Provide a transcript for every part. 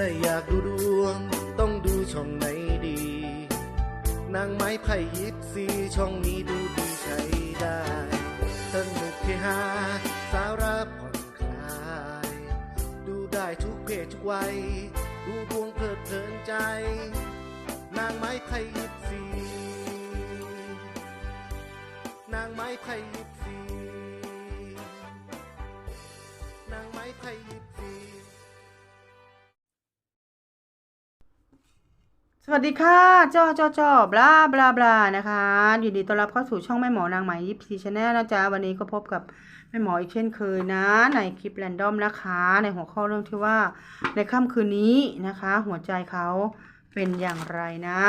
ถ้าอยากดูดวง ต้องดูช่องไหนดี นางไม้ไผ่ยิปซีช่องนี้ดูดีใช้ได้สนุกเฮฮาสาระผ่อนคลาย ดูได้ทุกเพศทุกวัย ดูดวงเพลิดเพลินใจ นางไม้ไผ่ยิปซีนางไม้ไผ่ยิปซีนางไม้ไผ่ยิปซี วัสดีค่ะจ้อจ้อจ้อบลาบลาบลานะคะยินดีต้อนรับเข้าสู่ช่องแม่หมอนางไหมยิปซีชาแนลนะจ๊ะวันนี้ก็พบกับแม่หมออีกเช่นเคยนะ ในคลิปแรนดอมนะคะ ในหัวข้อเรื่องที่ว่าในค่ำคืนนี้นะคะ หัวใจเขาเป็นอย่างไรนะ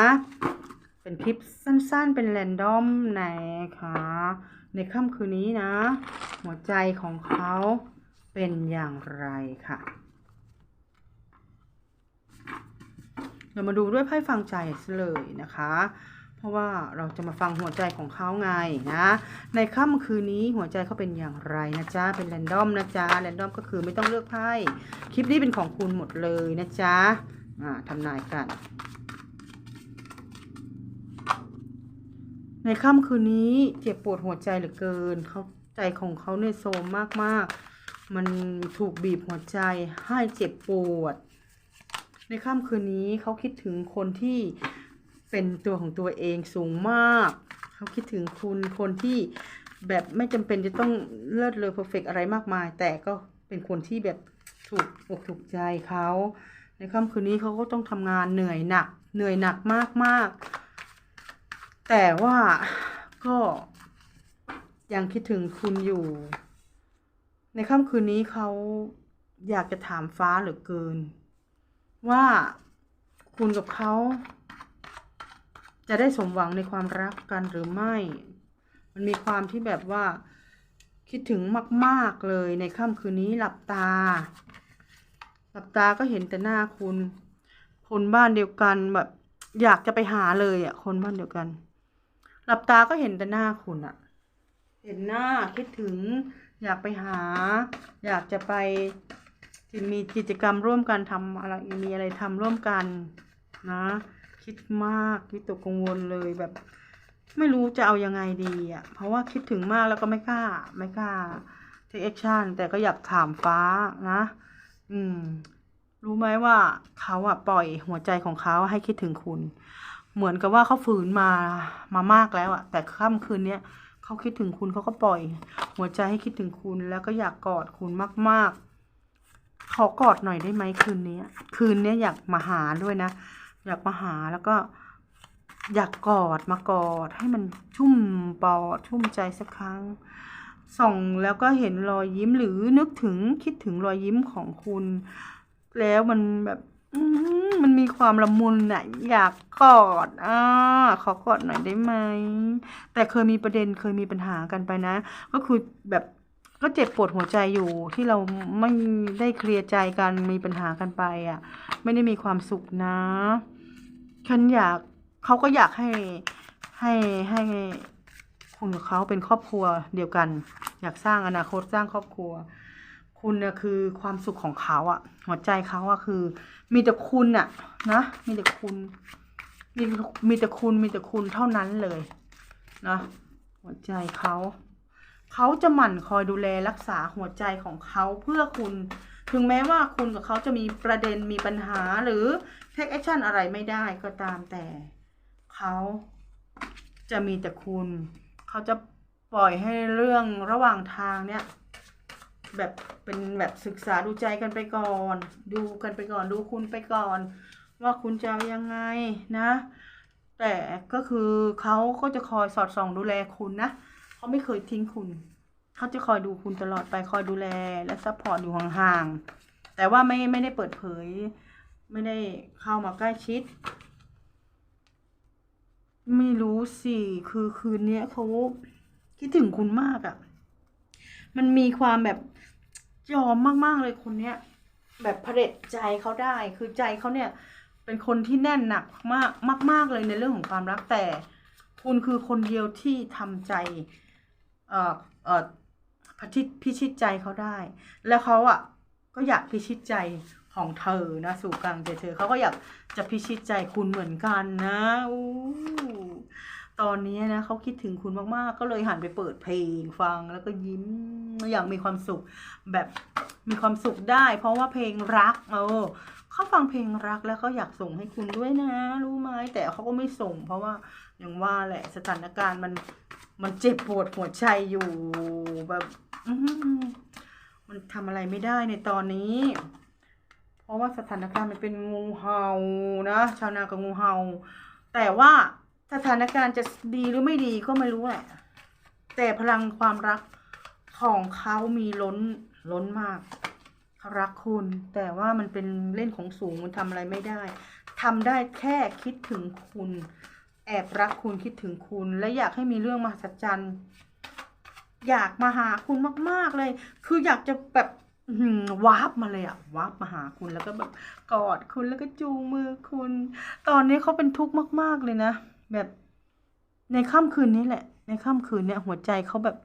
เป็นคลิปสั้นๆเป็นแรนดอมนะคะในค่ำคืนนี้นะ หัวใจของเขาเป็นอย่างไรค่ะ เรามาดูด้วยไพ่ฟังใจเลยนะคะ เพราะว่าเราจะมาฟังหัวใจของเขาไงนะ ในค่ำคืนนี้หัวใจเขาเป็นอย่างไรนะจ๊ะ เป็นแรนดอมนะจ๊ะ แรนดอมก็คือไม่ต้องเลือกไพ่ คลิปนี้เป็นของคุณหมดเลยนะจ๊ะอ่าทำนายกัน ในค่ำคืนนี้เจ็บปวดหัวใจเหลือเกิน เขาใจของเขาเนี่ยโทรมมากๆ มันถูกบีบหัวใจให้เจ็บปวด ในค่ำคืนนี้เขาคิดถึงคนที่เป็นตัวของตัวเองสูงมาก เขาคิดถึงคุณคนที่แบบไม่จำเป็นจะต้องเลิศเลอเพอร์เฟกอะไรมากมาย แต่ก็เป็นคนที่แบบถูกอกถูกใจเขาในค่ำคืนนี้เขาก็ต้องทำงานเหนื่อยหนัก เหนื่อยหนักมากมากๆแต่ว่าก็ยังคิดถึงคุณอยู่ ในค่ำคืนนี้เขาอยากจะถามฟ้าเหลือเกิน ว่าคุณกับเขา จะได้สมหวังในความรักกันหรือไม่ มันมีความที่แบบว่าคิดถึงมาก ๆ เลยในค่ำคืนนี้หลับตา หลับตาก็เห็นแต่หน้าคุณ คนบ้านเดียวกันแบบ อยากจะไปหาเลยอะ คนบ้านเดียวกัน หลับตาก็เห็นแต่หน้าคุณอะ เห็นหน้าคิดถึง อยากไปหา อยากจะไป มีกิจกรรมร่วมกันทำอะไรมีอะไรทำร่วมกันนะ คิดมากวิตกกังวลเลยแบบ ไม่รู้จะเอายังไงดีอะเพราะว่าคิดถึงมากแล้วก็ไม่กล้า ไม่กล้า take action แต่ก็อยากถามฟ้านะ อืม รู้ไหมว่าเขาอะปล่อยหัวใจของเขาให้คิดถึงคุณ เหมือนกับว่าเขาฝืนมามามากแล้วอะแต่ค่ำคืนเนี้ยเขาคิดถึงคุณเขาก็ปล่อย หัวใจให้คิดถึงคุณแล้วก็อยากกอดคุณมาก ๆ ขอกอดหน่อยได้ไหมคืนนี้คืนนี้อยากมาหาด้วยนะ อยากมาหาแล้วก็ อยากกอดมากอดให้มันชุ่มปอดชุ่มใจสักครั้ง ส่องแล้วก็เห็นรอยยิ้มหรือนึกถึงคิดถึงรอยยิ้มของคุณ แล้วมันแบบมันมีความละมุนน่ะ อยากกอดอ่าขอกอดหน่อยได้ไหม แต่เคยมีประเด็นเคยมีปัญหากันไปนะ ก็คือแบบ ก็เจ็บปวดหัวใจอยู่ที่เราไม่ได้เคลียร์ใจกันมีปัญหากันไปอะ ไม่ได้มีความสุขนะ ฉันอยากเขาก็อยากให้ให้ให้คุณกับเขาเป็นครอบครัวเดียวกัน อยากสร้างอนาคตสร้างครอบครัว คุณเนี่ยคือความสุขของเขาอะหัวใจเขาอะคือ มีแต่คุณอะนะ มีแต่คุณ มีมีแต่คุณมีแต่คุณเท่านั้นเลยนะหัวใจเขา เขาจะหมั่นคอยดูแลรักษาหัวใจของเขาเพื่อคุณ ถึงแม้ว่าคุณกับเขาจะมีประเด็นมีปัญหาหรือ take action อะไรไม่ได้ก็ตามแต่ เขาจะมีแต่คุณ เขาจะปล่อยให้เรื่องระหว่างทางเนี่ยแบบเป็นแบบศึกษาดูใจกันไปก่อน ดูกันไปก่อนดูคุณไปก่อน ว่าคุณจะยังไงนะ แต่ก็คือเขาก็จะคอยสอดส่องดูแลคุณนะ เขาไม่เคยทิ้งคุณ เขาจะคอยดูคุณตลอดไปคอยดูแลและซัพพอร์ตอยู่ห่างๆ แต่ว่าไม่ไม่ได้เปิดเผย ไม่ได้เข้ามาใกล้ชิด ไม่รู้สิ คือคืนนี้เขาคิดถึงคุณมากอะ่ะ มันมีความแบบยอมมากๆเลยคนเนี้ย แบบเผด็จใจเขาได้ คือใจเขาเนี่ย เป็นคนที่แน่นหนักมากมาก ๆเลยในเรื่องของความรักแต่คุณคือคนเดียวที่ทำใจ เอ่อเอ่อพิชิตพิชิตใจเขาได้ แล้วเขาอะก็อยากพิชิตใจของเธอนะสู่กลางใจเธอเขาก็อยากจะพิชิตใจคุณเหมือนกันนะอู้ตอนนี้นะเขาคิดถึงคุณมากๆ ก็เลยหันไปเปิดเพลงฟังแล้วก็ยิ้มอย่างมีความสุขแบบมีความสุขได้ เพราะว่าเพลงรักเออเขาฟังเพลงรักแล้วเขาอยากส่งให้คุณด้วยนะ รู้ไหมแต่เขาก็ไม่ส่ง เพราะว่าอย่างว่าแหละสถานการณ์มัน มันเจ็บปวดหัวใจอยู่แบบอมันทำอะไรไม่ได้ในตอนนี้ เพราะว่าสถานการณ์มันเป็นงูเห่านะชาวนากับงูเห่า แต่ว่าสถานการณ์จะดีหรือไม่ดีก็ไม่รู้แหละ แต่พลังความรักของเขามีล้นล้นมากเขารักคุณ แต่ว่ามันเป็นเล่นของสูงมันทำอะไรไม่ได้ทำได้แค่คิดถึงคุณ แอบรักคุณคิดถึงคุณ และอยากให้มีเรื่องมหัศจรรย์อยากมาหาคุณมาก ๆเลย คืออยากจะแบบอื้อหือวาร์ปมาเลยอะวาร์ปมาหาคุณแล้วก็แบบกอดคุณแล้วก็จูงมือคุณ ตอนนี้เขาเป็นทุกข์มาก ๆเลยนะ แบบในค่ำคืนนี้แหละ ในค่ำคืนเนี่ยหัวใจเขาแบบ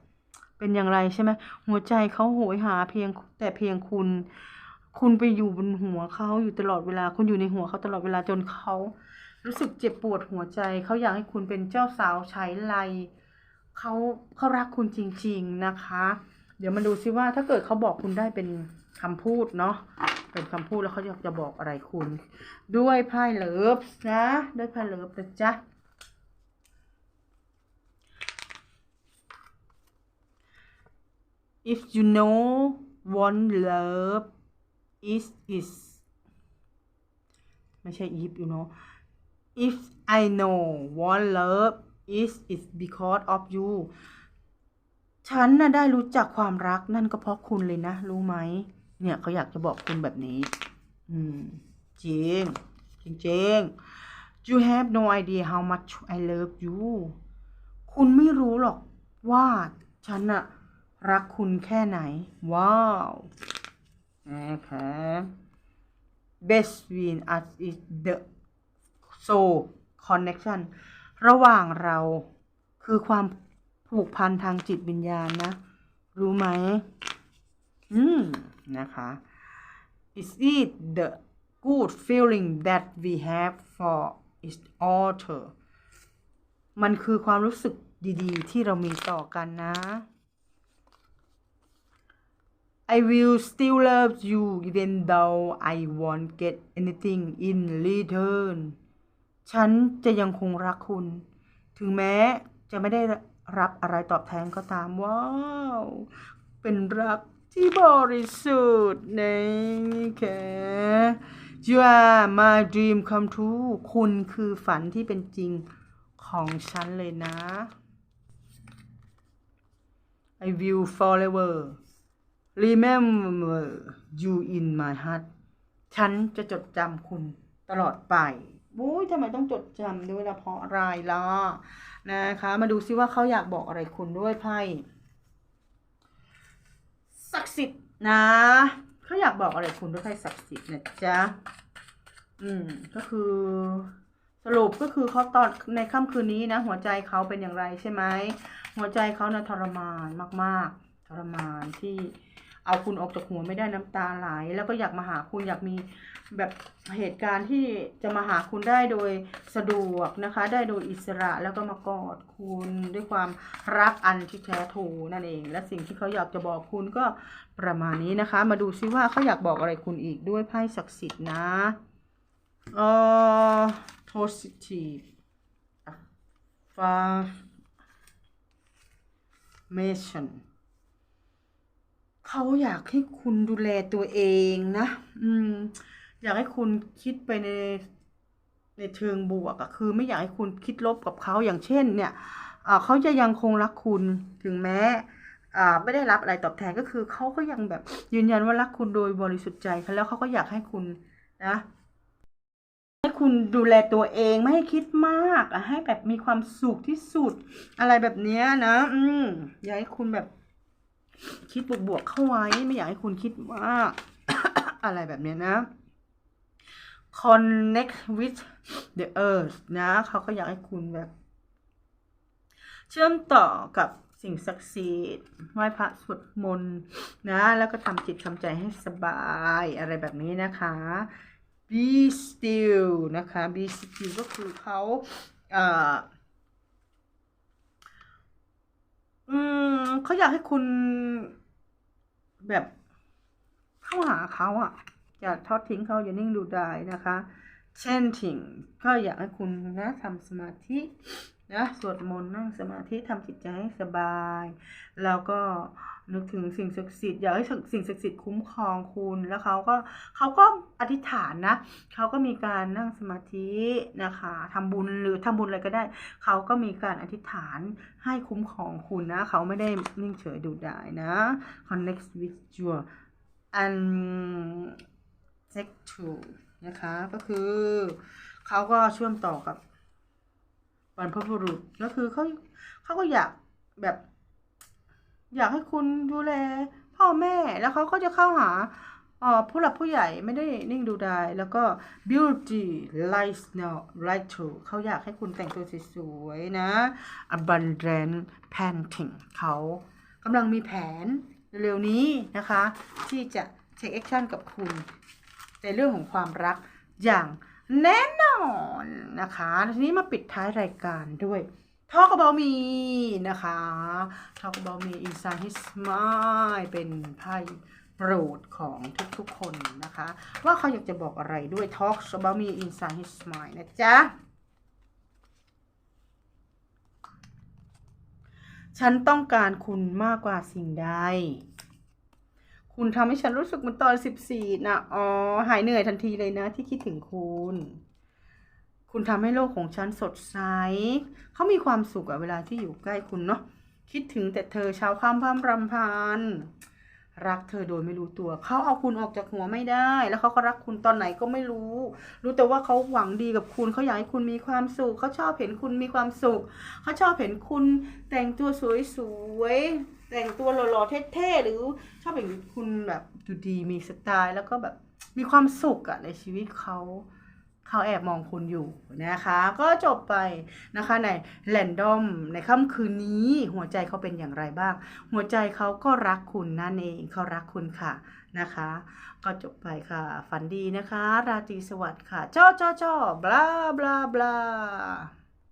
เป็นอย่างไรใช่ไหมหัวใจเขาโหยหาเพียงแต่เพียงคุณ คุณไปอยู่บนหัวเขาอยู่ตลอดเวลา คุณอยู่ในหัวเขาตลอดเวลาจนเขา รู้สึกเจ็บปวดหัวใจ เขาอยากให้คุณเป็นเจ้าสาวใช้ไลเขาเขารักคุณจริง ๆนะคะ เดี๋ยวมาดูซิว่าถ้าเกิดเขาบอกคุณได้เป็นคำพูดเนาะเป็นคำพูดแล้วเขาอยากจะบอกอะไรคุณ ด้วยไพ่เลิฟนะด้วยไพ่เลิฟนะจ๊ะ if you know one love is is ไม่ใช่ if you know if I know one love is is because of you ฉันน่ะได้รู้จักความรักนั่นก็เพราะคุณเลยนะ รู้ไหม เนี่ยเขาอยากจะบอกคุณแบบนี้ อืม จริง จริงๆ you have no idea how much I love you คุณไม่รู้หรอกว่าฉันอะรักคุณแค่ไหน ว้าวนะคะ between us is the so connection ระหว่างเราคือความผูกพันทางจิตวิญญาณนะ รู้ไหมอืม นะคะ is it the good feeling that we have for each other มันคือความรู้สึกดีๆ ที่เรามีต่อกันนะ I will still love you even though I won't get anything in return ฉันจะยังคงรักคุณ ถึงแม้จะไม่ได้รับอะไรตอบแทนก็ตามว้าว เป็นรักที่บริสุทธิ์นะคะ You are my dream come true คุณคือฝันที่เป็นจริงของฉันเลยนะ I will forever remember you in my heart ฉันจะจดจำคุณตลอดไป โอ้ยทำไมต้องจดจำด้วยละเพราะอะไรล่ะนะคะ มาดูซิว่าเขาอยากบอกอะไรคุณด้วยไพ่ศักดิ์สิทธิ์นะเขาอยากบอกอะไรคุณด้วยไพ่ศักดิ์สิทธิ์นะจ๊ะอืมก็คือสรุปก็คือเขาตอนในค่ำคืนนี้นะ หัวใจเขาเป็นอย่างไรใช่ไหมหัวใจเขานะทรมานมาก ๆ ทรมานที่ เอาคุณออกจากหัวไม่ได้น้ำตาไหลแล้วก็อยากมาหาคุณอยากมีแบบเหตุการณ์ที่จะมาหาคุณได้โดยสะดวกนะคะ ได้โดยอิสระแล้วก็มากอดคุณด้วยความรักอันที่แท้ทรูนั่นเอง และสิ่งที่เขาอยากจะบอกคุณก็ประมาณนี้นะคะ มาดูซิว่าเขาอยากบอกอะไรคุณอีกด้วยไพ่ศักดิ์สิทธิ์นะเอ่อ positive affirmation เขาอยากให้คุณดูแลตัวเองนะ อืม อยากให้คุณคิดไปในในเชิงบวกอะคือไม่อยากให้คุณคิดลบกับเขาอย่างเช่น เนี่ยเขาจะยังคงรักคุณถึงแม้ไม่ได้รับอะไรตอบแทนก็คือเขาก็ยังแบบยืนยันว่ารักคุณโดยบริสุทธิ์ใจแล้วเขาก็อยากให้คุณนะให้คุณดูแลตัวเองไม่ให้คิดมากให้แบบมีความสุขที่สุด อะไรแบบนี้นะ อืมอยากให้คุณแบบ คิดบวกๆเข้าไว้ ไม่อยากให้คุณคิดมาอะไรแบบเนี้ยนะ connect with the earth นะเขาก็อยากให้คุณแบบ เชื่อมต่อกับสิ่งศักดิ์สิทธิ์ไหว้พระสวดมนต์นะ แล้วก็ทำจิตทำใจให้สบายอะไรแบบนี้นะคะ be still นะคะ be still ก็คือเขาเอ่อ อืมเขาอยากให้คุณแบบเข้าหาเขาอะอย่าทอดทิ้งเขาอย่านิ่งดูดายนะคะ เช่นทิ้งก็อยากให้คุณนะทำสมาธินะสวดมนต์นั่งสมาธิทำจิตใจให้สบาย แล้วก็ นึกถึงสิ่งศักดิ์สิทธิ์อยากให้สิ่งศักดิ์สิทธิ์คุ้มครองคุณแล้วเขาก็เขาก็อธิษฐานนะเขาก็มีการนั่งสมาธินะคะทำบุญหรือทำบุญอะไรก็ได้ เขาก็มีการอธิษฐานให้คุ้มครองคุณนะ เขาไม่ได้นิ่งเฉยดูดายนะ connect with your and take to นะคะก็คือเขาก็เชื่อมต่อกับบรรพบุรุษก็คือเขาเขาก็อยากแบบ อยากให้คุณดูแลพ่อแม่แล้วเขาก็จะเข้าหาผู้หลักผู้ใหญ่ไม่ได้นิ่งดูดายแล้วก็ beauty lies now right to เขาอยากให้คุณแต่งตัวสวยๆนะ abundant painting เขากำลังมีแผนเร็วๆนี้นะคะ ที่จะ take action กับคุณ ในเรื่องของความรักอย่างแน่นอนนะคะ ทีนี้มาปิดท้ายรายการด้วย Talk about me นะคะ Talk about me inside his mind เป็นไพ่โปรดของทุกๆคนนะคะ ว่าเขาอยากจะบอกอะไรด้วย Talk about me inside his mind นะจ๊ะ ฉันต้องการคุณมากกว่าสิ่งใด คุณทำให้ฉันรู้สึกเหมือนตอนสิบสี่นะ อ๋อ หายเหนื่อยทันทีเลยนะที่คิดถึงคุณ คุณทำให้โลกของฉันสดใสเขามีความสุขอะเวลาที่อยู่ใกล้คุณเนาะคิดถึงแต่เธอเช้าค่ำพร่ำรำพันรักเธอโดยไม่รู้ตัว เขาเอาคุณออกจากหัวไม่ได้ แล้วเขาก็รักคุณตอนไหนก็ไม่รู้ รู้แต่ว่าเขาหวังดีกับคุณ เขาอยากให้คุณมีความสุข เขาชอบเห็นคุณมีความสุข เขาชอบเห็นคุณแต่งตัวสวยๆ แต่งตัวหล่อๆ เท่ๆ หรือชอบเห็นคุณแบบดูดีมีสไตล์ แล้วก็แบบมีความสุขอะในชีวิตเขา เขาแอบมองคุณอยู่นะคะ ก็จบไปนะคะในแรนดอมในค่ำคืนนี้หัวใจเขาเป็นอย่างไรบ้าง หัวใจเขาก็รักคุณนั่นเองเขารักคุณค่ะนะคะ ก็จบไปค่ะ ฝันดีนะคะ ราตรีสวัสดิ์ค่ะจ้อจ้อจ้อบลาบลาบลา